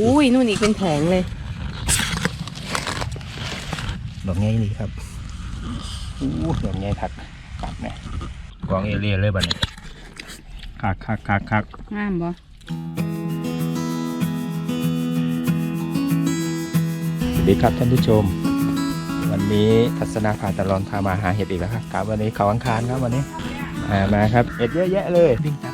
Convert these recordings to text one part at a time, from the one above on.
อุ้ยนู่นอีกเป็นแผงเลยดอกไงนี่ครับอู้ดอกไงคักคักเนี่ยกองเอเรียเลยบัดนี้คักคักคักคักงามบ่สวัสดีครับท่านผู้ชม วันนี้ทัศนาพาตลอนพามาหาเห็ดอีกแล้วครับครับวันนี้เขาอังคารครับวันนี้อ่ามาครับเห็ดเยอะแยะเลยวิ่งจับน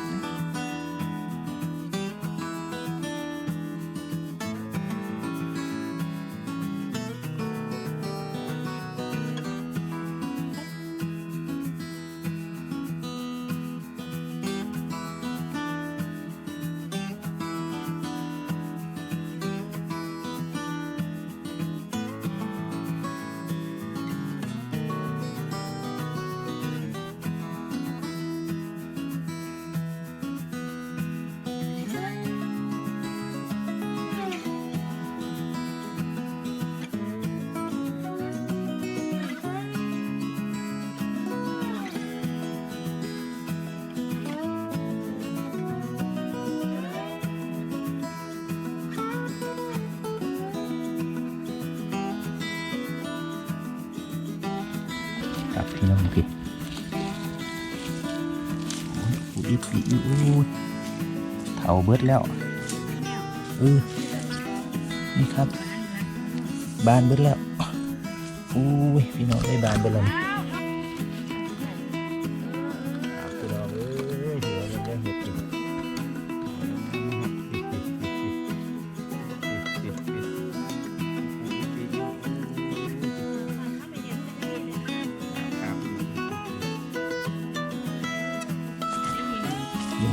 เถาเบิดแล้วเออนี่ครับ บานเบิดแล้วอู้ยพี่น้องได้บานเบิดแล้ว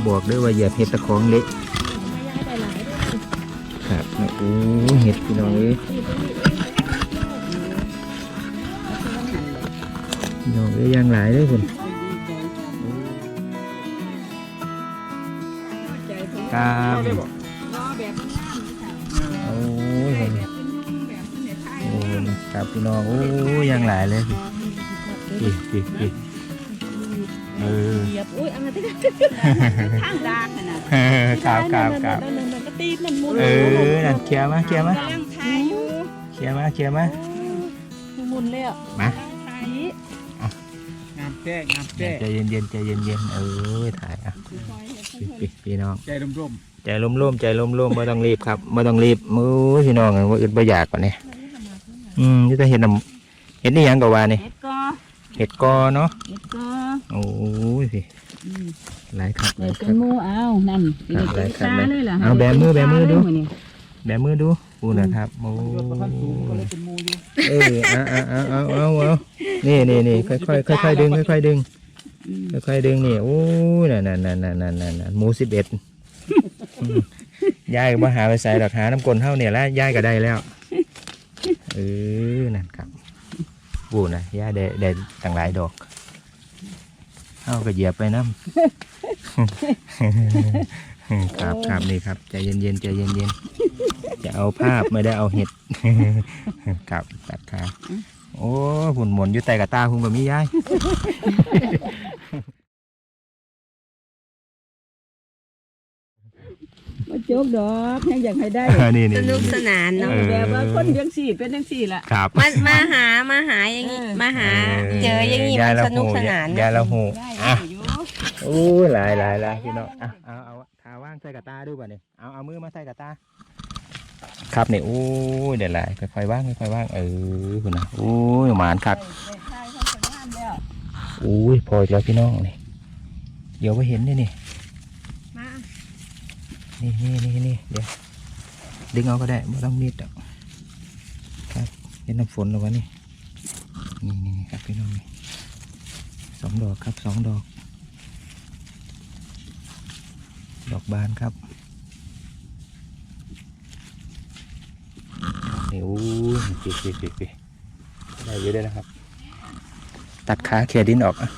บอกด้วยว่าอย่าเห็ดตะของเละครับโอ้เห็ดพี่น้องเอ้ยพี่น้องเอ้ยย่างหลายเลยคุณครับโอ้ยเห็นโอ้ครับพี่น้องโอ้ยย่างหลายเลยพี่พี่พี่พี่ เออ เหยียบอุ้ยอันนั้นที่ข้างดากขนาดเออครับครับครับ นั่นนั่นนั่นก็ตีมันมุนเออนั่นเคลียร์มาเคลียร์มากำลังถ่ายอยู่เคลียร์มาเคลียร์มามุนเลยอะมาถ่ายงามแจ้งามแจ้ใจเย็นเย็นๆใจเย็นเย็นๆเออถ่ายอะพี่พี่พี่น้อง ใจร่มใจร่มๆใจร่มๆไม่ต้องรีบครับไม่ต้องรีบมือพี่น้องว่าอึดบ่อยากกว่านี้อืมนี่จะเห็นน้ำเห็นนี่ยังกว่านี่เห็ด เห็ดกอเนาะเห็ดก็โอ้ยพี่หลายครับหเดี๋ลายยวคเป็รันบหมูเอานั่นครับเดี๋ยวครับตาเลยล่ะเอาแบมือแบมือดูนี่แบมือดูพูดนะครับโอ้ๆรถประทันสูงก็เลยเป็นมูอยู่เออเอาเอาเอาเอาเอาเอานี่นี่นี่ค่อยค่อยค่อยค่อยๆดึงค่อยๆดึงอืมค่อยๆดึงนี่โอ้ยนั่นนั่นนั่นนั่นนั่นนั่นนั่นหมูสิบเอ็ดยายก็มาหาไปใส่ดอกหาน้ำกลนเท่าเนี่ยแล้วยายก็ได้แล้วเออนั่นครับ บูนะยายได้ได้ต่างหลายดอกเอาก็เหยียบไปน้ำครับครับนี่ครับใจเย็นๆใจเย็นๆจะเอาภาพไม่ได้เอาเห็ดครับตัดขาโอ้หุ่นหมุนอยู่แต่กระตาหุ่นแบบนี้ยาย มาโจกดอกยังอยากให้ได้นี่นี่สนุกสนี่นานเนาะเออแบบว่าคนยังสี่เป็นยังสี่ละครับมามาหามาหาอย่างนี้เออมาหา เจออย่างนี้ยายมันละสนุกหูสนานยายนะละหูได้อะอยู่โอ้ยหลายหลายหลายพี่น้องอะเอาเอาทาว่างใส่กับตาดูบ่เนี่ยเอาเอามือมาใส่กับตาครับนี่โอ้ยเดี๋ยวหลายค่อยๆว่างค่อยๆว่างเออคุณนะโอ้ยหมานคักได้ทายเขาเป็นงานแล้วโอ้ยพออีกแล้วพี่น้องนี่เดี๋ยวไปเห็นนี่นี่มา นี่นี่นี่นี่เดี๋ยวดึงเอาก็ได้ไม่ต้องมีดหรอกครับเห็นน้ำฝนแล้ววะนี่นี่นี่ครับพี่น้องนี่สองดอกครับสองดอก ดอกบานครับนี่โอ้ยปิดปิดปิดปิดได้เยอะได้นะครับ ตัดขาเขี่ยดินออกอะ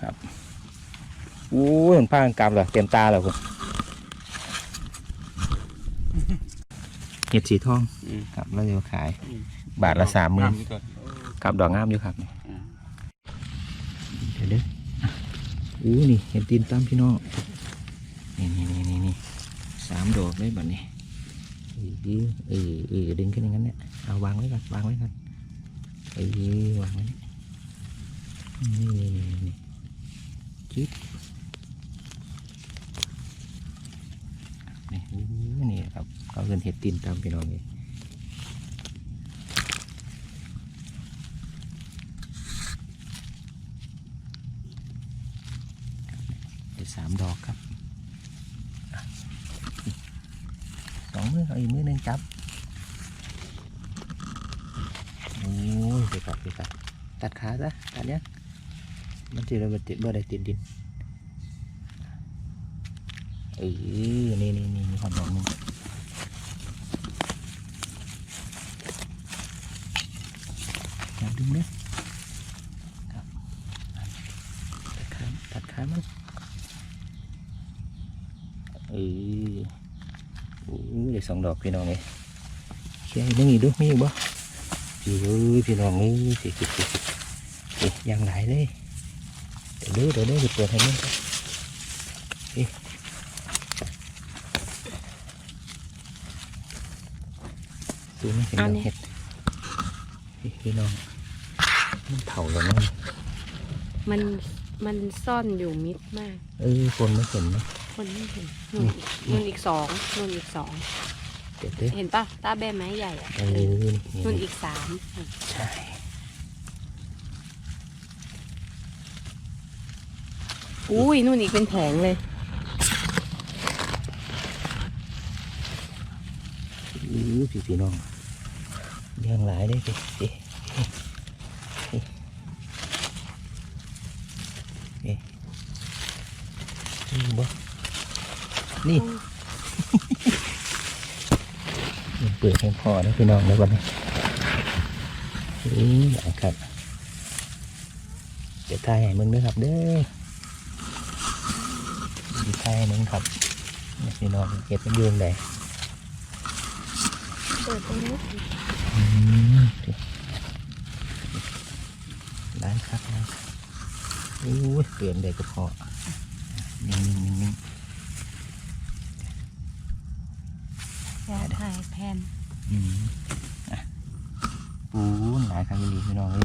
ครับโอ้ยมันป้างกำเหรอเต็มตาแล้วคุณเห็ดสีทองครับแล้วเดี๋ยวขาย บาทละสามหมื่นครับดอกงามอยู่ครับนี่เดี๋ยวเด้ออะอู้นี่เห็นตีนตั้มพี่น้องสามดอกได้แบบนี้เออเออเออดึงขึ้นอย่างนั้นเนี่ยเอาวางไว้ก่อนวางไว้ก่อนเออวางไว้นี่นี่นี่นี่จิ๊บนี่อู้นี่ครับ เขาเกินเห็ดตีนตามพี่น้องเลยได้สามดอกครับสองมือเอาอีกมือหนึ่งจับโอ้ยไปกัดไปกัดตัดขาซะตัดเนี้ยมันจะระเบิดติดบ่ได้ติดดินเออนี่นี่นี่มีความหอมหนึงอย่า ดึงเด้อครับตัดขาตัดขามันเออโอ้ยได้สองดอกพี่น้องเลยเชียร์นึงอีกดูมีอีกบ่พี่เอ้ยพี่น้องเอ้ยสิสิสิสิเอ๊ะยังหลายเลยเดี๋ยวเด้อเดี๋ยวเด้อจะเปิดให้มึงครับเอ๊ะดูไม่เห็นดอกเห็ดเอ๊ะพี่น้อง มันเผาแล้วเนาะมันมันซ่อนอยู่มิดมาก เออคนไม่เห็นนะ คนไม่เห็นนู่นอีกนู่นอีกสองนู่นอีกสอง เดี๋ยวเด้อเห็นปะตาแบไม้ใหญ่อะเออนี่นี่นู่นนี่อีกสามใช่อุ้ยนู่นอีกเป็นแผงเลยเออพี่พี่น้องยังหลายเลยพี่เอ๊ะเอ๊ะเอ๊ะนี่บ่ นี่เปิดให้พ่อนะพี่น้องแล้ววันนี้นี่เอาครับ เดี๋ยวทายให้มึงด้วยครับเด้อดีทายให้มึงครับพี่น้องเก็บเป็นยืนได้เปิดตรงนี้อืมดิได้ครับได้ครับโอ้เปลี่ยนได้ก็พอนิ่งนิ่งนิ่งนิ่ง ยาถ่าย แผ่นปูนหลายครั้งดีพี่น้องเอ้ย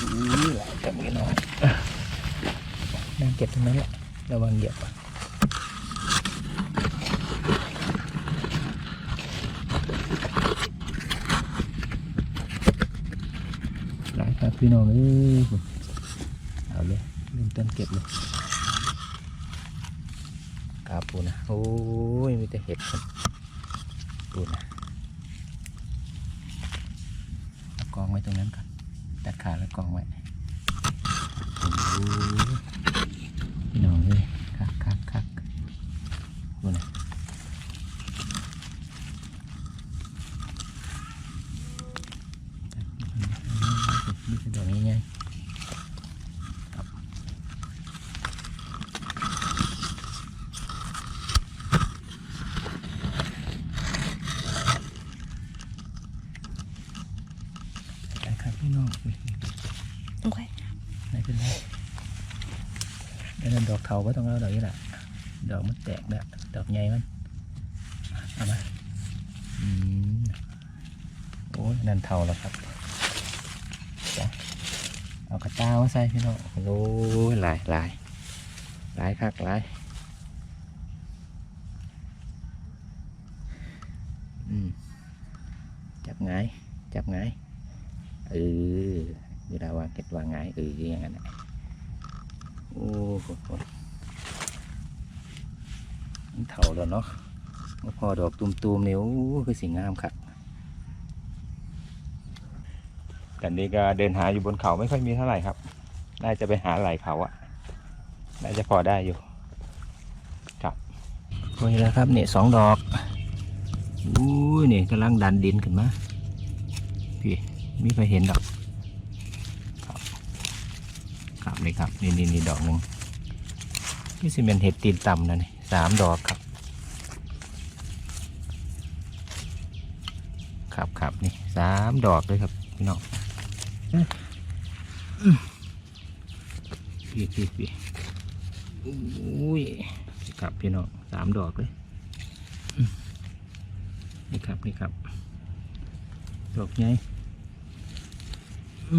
อู้หลายกับพี่น้องนั่งเก็บตรงนั้นแหละระวังเหยียบหลายครับพี่น้องเอ้ยเอาเลยเริ่มต้นเก็บเลย ปูนะโอ้ยมีแต่เห็ดปูนะกองไว้ตรงนั้นก่อนตัดขาแล้วกองไว้โอ้ยพี่น้องเลยคักคักคักปูนะนี่คือดอกง่ายๆได้ครับ พี่น้องอุ๊ยโอเคไม่เป็นไรแล้วนั่นดอกเขาก็ต้องเอาดอกนี้แหละดอกมันแตกแล้วดอกใหญ่มันเอามาอืมโอ้ยนั่นเทาแล้วครับจ้ะเอากระต้ามาใส่พี่น้องโอ้ยหลายหลายหลายคักหลายอืมจับไงายจับไงายเออเวลาวางเก็ดวางไงายเอออย่างนั้นะโอ้โหเถ่าแล้วเนาะพอดอกตูมๆเนี่ยโอ้คือสีงามครับกันนี้ก็เดินหาอยู่บนเขาไม่ค่อยมีเท่าไหร่ครับ น่าจะไปหาไหลเขาอะน่าจะพอได้อยู่ ครับโอ้ยแล้วครับเนี่ยสองดอกอุ้ยนี่กำลังดันดินขึ้นมา ไม่เคยเห็นดอกครับนี่ครับนี่นี่นี่ดอกหนึ่งนี่สิเป็นเห็ดตีนต่ำนะนี่สามดอกครับ ครับครับนี่สามดอกเลยครับพี่น้องพี่พี่พี่อุ้ยครับพี่น้องสามดอกเลยนี่ครับนี่ครับดอกใหญ่ ค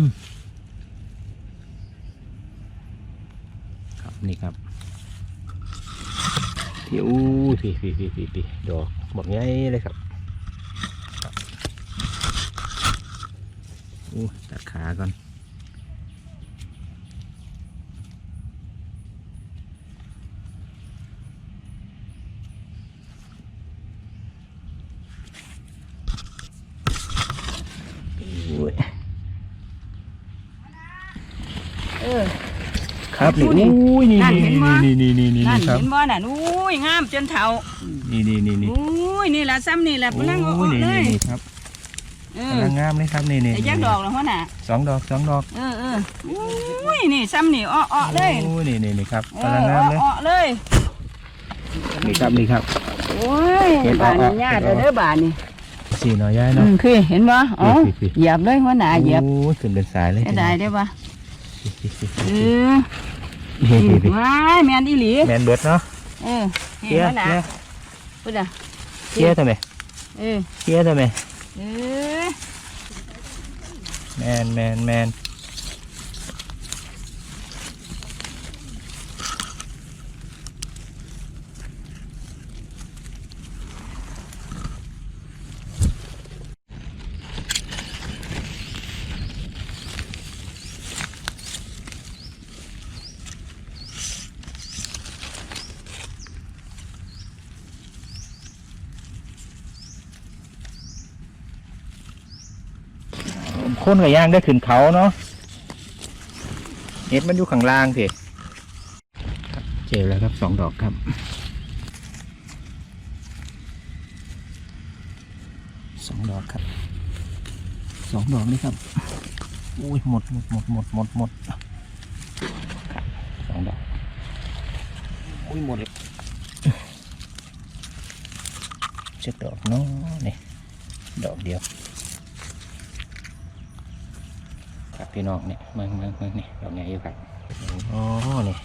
รับนี่ครับพี่อู้พี่พี่พี่พี่พี่ดอกบอกง่ายเลยครับอู้ตัดขาก่อน อุ้ย เออ ครับนี่ดูดิอุ้ยนี่นั่นนี่เห็นบ่นี่นี่นี่นี่นั่นนี่ครับเห็นบ่น่ะอุ้ยงามจนเฒ่านี่นี่นี่นี่อุ้ยนี่ล่ะซ้ำนี่แหละพลังเอาโอ้อยอกนี่เลนี่ยนี่ครับเออกำลังงามเลยครับนี่นี่แต่ยักดอกแล้วหัวหน่ะสองดอกสองดอกเออเอออุ้ยนี่ซ้ำนี่อ้ออ้อเลยโอ้ยนี่นี่นี่ครับเออกำลังงามเลยอ้อเลยนี่ครับนี่ครับโอ้ยเห็นอ้อบานนี่อ้อญาติเห็นอ้อเด้อบานนี่สี่หน่อยย้ายอืเนาะมคือเห็นบ่อ๋อพี่พี่เหยียบเลยหัวหน้าเหยียบโอ้ยขึ้นเป็นสายเลยได้ได้ได้บ่พี่พี่พี่เอพี่อพี่พี่ ว้ายแม่นอีหลีแมนเบิร์ดเนาะเออเคลียร์หัวหน้าเคลียร์พูดอะเคลียร์ทำไมเออเคลียร์ทำไมเออแมนแมนแมน คนกับย่างได้ขึ้นเขาเนาะเห็ดมันอยู่ข้างล่างสิครับเจแล้วครับสองดอกครับสองดอกครับสองดอกนี่ครับอุ้ยหมดหมดหมดหมดหมดหมดสองดอกอุ้ยหมดเลยเช็ดดอกเนาะนี่ดอกเดียว ครับพี่น้องเนี่ยเมืองเมืองเมืองนี่ดอกใหญ่อยู่ครับอ๋อนี่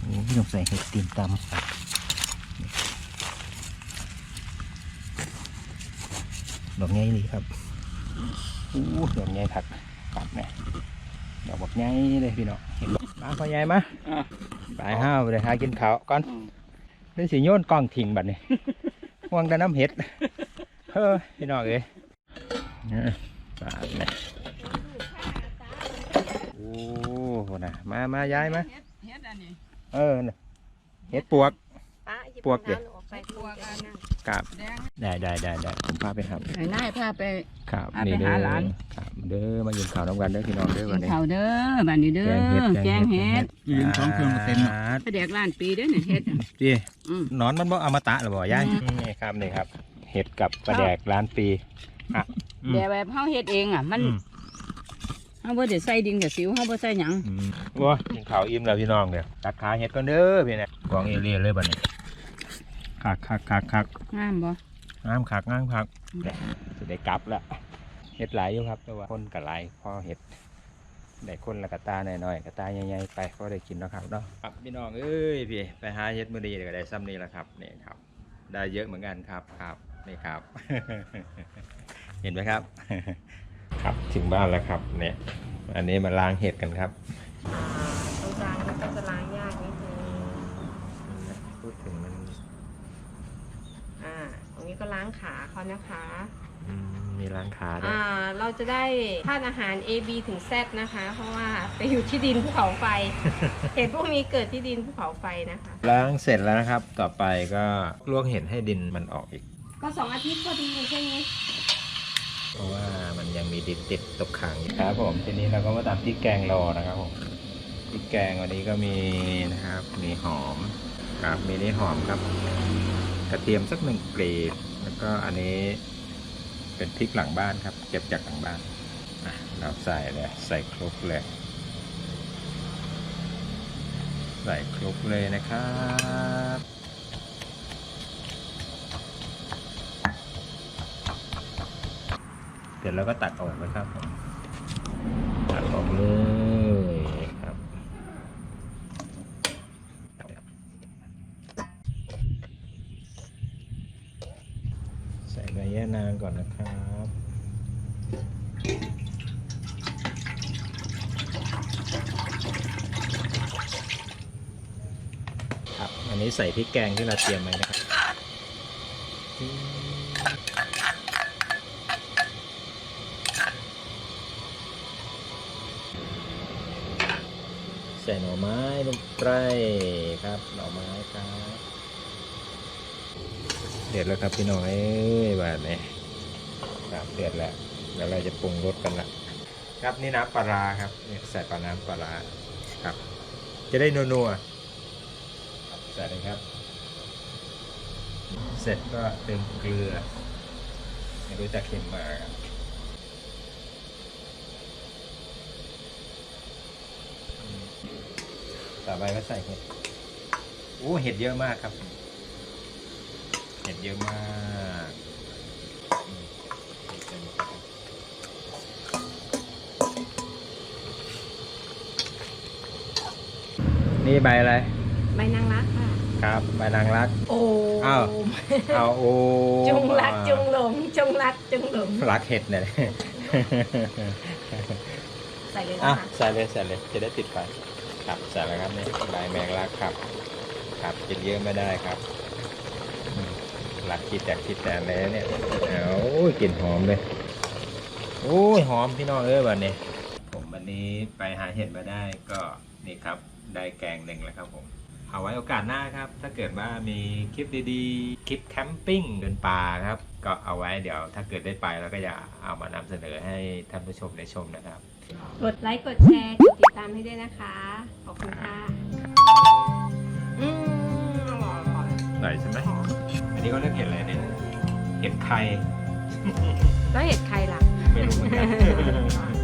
โอ้พี่ต้องใส่เห็ดตีนตำครับนี่ดอกใหญ่เลยครับอู้ดอกใหญ่ผักครับเนี่ยดอกแบบใหญ่เลยพี่น้องเห็นบ่มาพ่อใหญ่มาอะไปห้าวไปเลยหากินข้าวก่อนเดี๋ยวสิโยนกล้องทิ้งบัดนี้ห่วงแต่น้ำเห็ดเฮ้อพี่น้องเอ้ยเนี่ยบาดเนี่ย โอ้โห นะมามาย้ายมาเฮ็ดเฮ็ดอันนี้เออน่ะเห็ดปวก ป้าหยิบพวกเด็กน้ำออกไปพวกอันครับแดง ได้ได้ได้ได้ผมพาไปครับ ไอ้นายพาไป ครับพาไปนี่เด้หาอหลาน ครับเด้อมากินข้าวน้ำกันเด้อพี่น้องเด้อกิวันนนี้ข้าวเด้อบ้านนี้เด้อแกงเห็ดแกงเฮ็ดยืนสองเครื่องมาเต็มอะไปแดกล้านปีเด้อเนี่ยเฮ็ดอะพี่อืมหนอนมันบ่อมตะหรือบ่ยายอืม นี่ครับนี่ครับ เห็ดกับปลาแดกร้านปีอะอืม แต่แบบเฮาเฮ็ดเองอะ มันอืม เฮาบ่ได้ใส่ดินกับสิวเฮาบ่ใส่หยังอืมว้ากินข้าวอิ่มแล้วพี่น้องเด้อตัดขาเห็ดก่อนเด้อพี่เนี่ยกองเอเลี่ยเลยบัดนี้คักคักคักคักงามบ่งามคักงามคักอืมเนี่ยจะได้กลับละเห็ดหลายอยู่ครับแต่ว่าคนกับหลายพอเห็ดได้คนละกระตาหน่อยๆกระตาใหญ่ๆไปก็ได้กินแล้วครับเนาะครับพี่น้องเอ้ยพี่ไปหาเห็ดมือดีก็ได้ซ้ำนี่แหละครับนี่ครับ ได้เยอะเหมือนกันครับครับนี่ครับ เห็นไหมครับ ครับถึงบ้านแล้วครับเนี่ยอันนี้มาล้างเห็ดกันครับตรงกลางมันก็จะล้างยากนิดนึงพูดถึงมันอ่าตรงนี้ก็ล้างขาเขานะคะอืมมีร้านค้าด้วยอ่าเราจะได้ธาตุอาหาร A B ถึง Z นะคะ เพราะว่าไปอยู่ที่ดินภูเขาไฟ เห็ดพวกนี้เกิดที่ดินภูเขาไฟนะคะ ล้างเสร็จแล้วนะครับ ต่อไปก็ลวกเห็ดให้ดินมันออกอีก ก็สองอาทิตย์พอดีใช่ไหม เพราะว่ามันยังมีดินติดตกค้างอยู่ครับผมทีนี้เราก็มาตำพริกแกงรอนะครับผมพริกแกงวันนี้ก็มีนะครับ มีหอมครับมีนี่หอมครับ กระเทียมสักหนึ่งกลีบแล้วก็อันนี้เป็นพริกหลังบ้านครับ เก็บจากหลังบ้านอะเราใส่เลยใส่คลุกเลย ใส่คลุกเลยนะครับ เสร็จแล้วก็ตัดออกนะครับ ตัดออกเลยครับ ใส่ใบยะนางก่อนนะครับครับ อันนี้ใส่พริกแกงที่เราเตรียมไว้นะครับ เดือดแล้วครับพี่น้อยเอ้ยบาดนี้ครับเดือดแล้วเดี๋ยวเราจะปรุงรสกันละครับนี่น้ำปลาร้าครับนี่ใส่ปลาน้ำปลาร้าครับ จะได้นัวๆครับใส่เลยครับ เสร็จก็เติมเกลือไม่รู้จะเค็มมากครับต่อไปก็ใส่เห็ดโอ้เห็ดเยอะมากครับ เห็ดเยอะมากอืมเห็ดเต็มเลยครับนี่ใบอะไร ใบนางรักค่ะ ครับ ใบนางรัก โอ้อ้าวเอาโอ้จงรักจงหลงจงรักจงหลงรักเห็ดเนี่ยใส่เลยอะนะคะใส่เลยใส่เลยจะได้ติดไฟครับใส่แล้วครับนี่ใบแมงลักครับ ครับกินเยอะไม่ได้ครับอื มรักคิดแต่คิดแต่แล้วเนี่ยเอาโอ้ยกลิ่นหอมเลย โอ้ยหอมพี่น้องเอ้ยวันนี้ผมวันนี้ไปหาเห็ดมาได้ก็นี่ครับได้แกงหนึ่งแล้วครับผม เอาไว้โอกาสหน้าครับ ถ้าเกิดว่ามีคลิปดีๆ คลิปแคมปิ้งเดินป่าครับ ก็เอาไว้เดี๋ยวถ้าเกิดได้ไปเราก็จะเอามานำเสนอให้ท่านผู้ชมได้ชมนะครับ กดไลค์กดแชร์กดติดตามให้ด้วยนะคะ ขอบคุณค่ะ อืมอร่อยอร่อยหน่อยใช่ไหมอัน นี้ก็เรียกเห็ดอะไรเนี่ยเห็ดไข่แล้วเห็ดใครล่ะ ไม่รู้เหมือนกัน